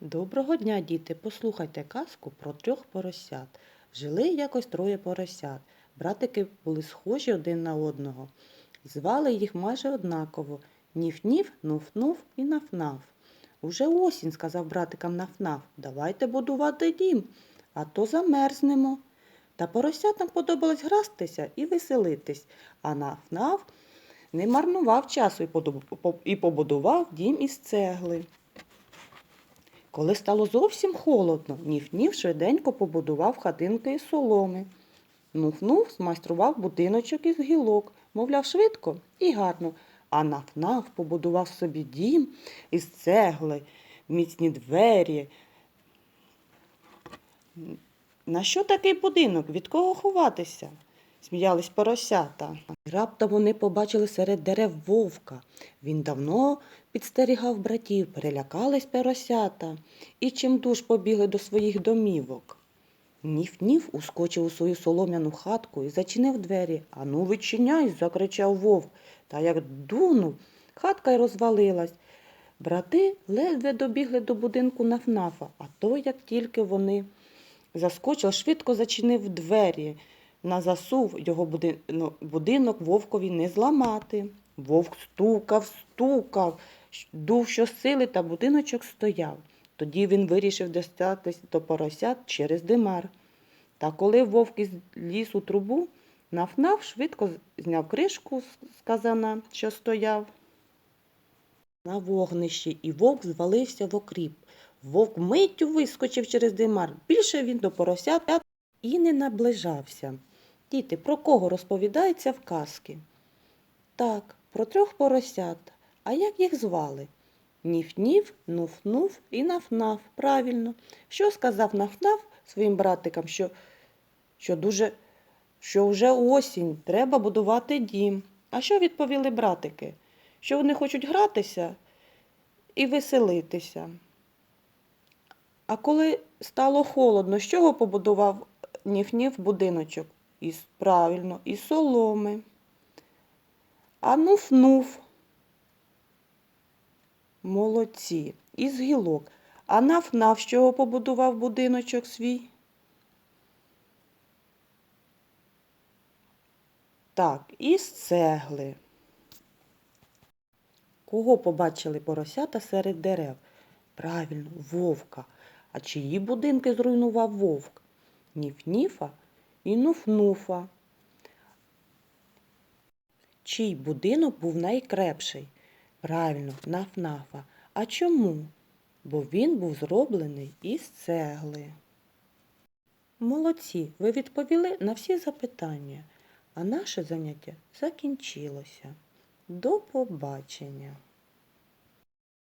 Доброго дня, діти! Послухайте казку про трьох поросят. Жили якось троє поросят. Братики були схожі один на одного. Звали їх майже однаково Ніф-ніф, нуф-нуф і наф-наф. Уже осінь, сказав братикам наф-наф, давайте будувати дім, а то замерзнемо. Та поросятам подобалось грастися і веселитись, а наф-наф не марнував часу і побудував дім із цегли. Коли стало зовсім холодно, Ніф-Ніф швиденько побудував хатинки із соломи. Нуф-Нуф змайстрував будиночок із гілок, мовляв, швидко і гарно. А Наф-Наф побудував собі дім із цегли, міцні двері. На що такий будинок? Від кого ховатися? Сміялись поросята. Раптом вони побачили серед дерев вовка. Він давно підстерігав братів, перелякались поросята і чимдуж побігли до своїх домівок. Ніф-ніф ускочив у свою солом'яну хатку і зачинив двері. Ану, відчиняй, закричав вовк. Та як дунув, хатка й розвалилась. Брати ледве добігли до будинку Нафнафа, а то, як тільки вони заскочили, швидко зачинив двері. На засув його ну, будинок вовкові не зламати. Вовк стукав, стукав, дув щосили, та будиночок стояв. Тоді він вирішив достатись до поросят через димар. Та коли вовк із ліс у трубу, наф-наф швидко зняв кришку з казана, що стояв на вогнищі, і вовк звалився в окріп. Вовк миттю вискочив через димар. Більше він до поросят і не наближався. Діти, про кого розповідається в казки? Так, про трьох поросят. А як їх звали? Ніф-ніф, нуф-нуф і наф-наф. Правильно. Що сказав наф-наф своїм братикам, що, що дуже що вже осінь, треба будувати дім. А що відповіли братики? Що вони хочуть гратися і веселитися. А коли стало холодно, з чого побудував Ніф-Ніф будиночок? Із правильно, із соломи. А нуф-нуф. Молодці, із гілок. А наф-наф з чого побудував будиночок свій? Так, із цегли. Кого побачили поросята серед дерев? Правильно, вовка. А чиї будинки зруйнував вовк? Ніф-ніфа і нуф-нуфа. Чий будинок був найкрепший? Правильно, наф-нафа. А чому? Бо він був зроблений із цегли. Молодці, ви відповіли на всі запитання, а наше заняття закінчилося. До побачення!